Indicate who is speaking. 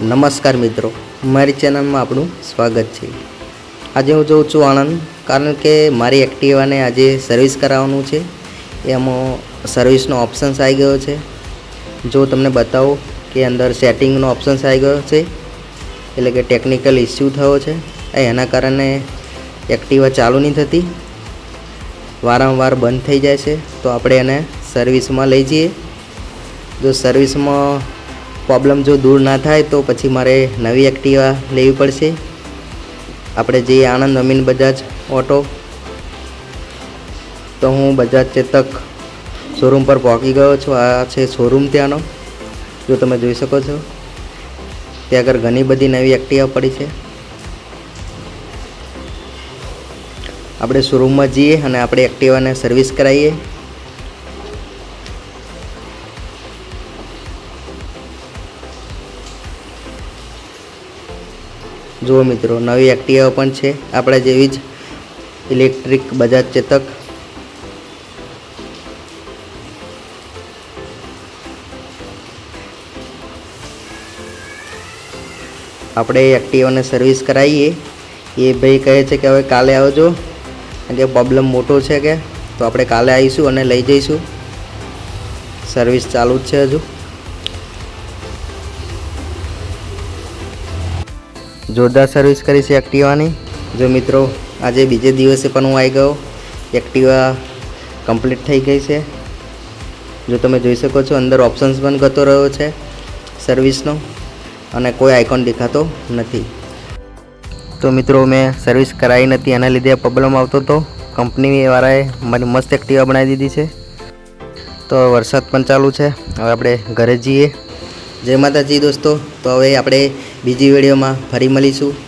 Speaker 1: નમસ્કાર મિત્રો, મારી ચેનલમાં આપણું સ્વાગત છે. આજે હું જોઉં છું આણંદ, કારણ કે મારી એક્ટિવાને આજે સર્વિસ કરાવવાનું છે. એમાં સર્વિસનો ઓપ્શન્સ આવી ગયો છે. જો તમને બતાવું કે અંદર સેટિંગનો ઓપ્શન્સ આવી ગયો છે, એટલે કે ટેકનિકલ ઇસ્યુ થયો છે એના કારણે એક્ટિવા ચાલુ નહીં થતી. વારંવાર બંધ થઈ જાય છે, તો આપણે એને સર્વિસમાં લઈ જઈએ. જો સર્વિસમાં પ્રોબ્લેમ જો દૂર ના થાય તો પછી મારે નવી એક્ટિવા લેવી પડશે. આપણે જઈએ આણંદ અમીન બજાજ ઓટો તો હું બજાજ ચેતક શોરૂમ પર પહોંચી ગયો છું. આ છે શોરૂમ ત્યાંનો. જો તમે જોઈ શકો છો. ત્યાં આગળ ઘણી બધી નવી એક્ટિવા પડી છે. આપણે શોરૂમમાં જઈએ અને આપણે એક્ટિવાને સર્વિસ કરાવીએ. જુઓ મિત્રો, નવી એક્ટિવા પણ છે. આપણા જેવી જ ઇલેક્ટ્રિક બજાજ ચેતક. આપણે એક્ટિવાને સર્વિસ કરાવીએ એ ભાઈ કહે છે કે હવે કાલે આવજો. કે પ્રોબ્લેમ મોટો છે કે. તો આપણે કાલે આવીશું અને લઈ જઈશું. સર્વિસ ચાલુ જ છે હજુ. જોરદાર સર્વિસ કરી છે એક્ટિવાની જો મિત્રો, આજે બીજે દિવસે પણ હું આવી ગયો. એક્ટિવા કમ્પ્લીટ થઈ ગઈ છે. જો તમે જોઈ શકો છો, અંદર ઓપ્શન્સ પણ ગતો રહ્યો છે સર્વિસનો અને કોઈ આઇકોન દેખાતો નથી. તો મિત્રો, મેં સર્વિસ કરાવી નથી, એના લીધે પ્રોબ્લેમ આવતો હતો કંપનીવાળાએ મારી મસ્ત એક્ટિવા બનાવી દીધી છે. તો વરસાદ પણ ચાલુ છે. હવે આપણે ઘરે જઈએ. જય માતાજી દોસ્તો. તો હવે આપણે બીજી વિડીયોમાં ફરી મળીશું.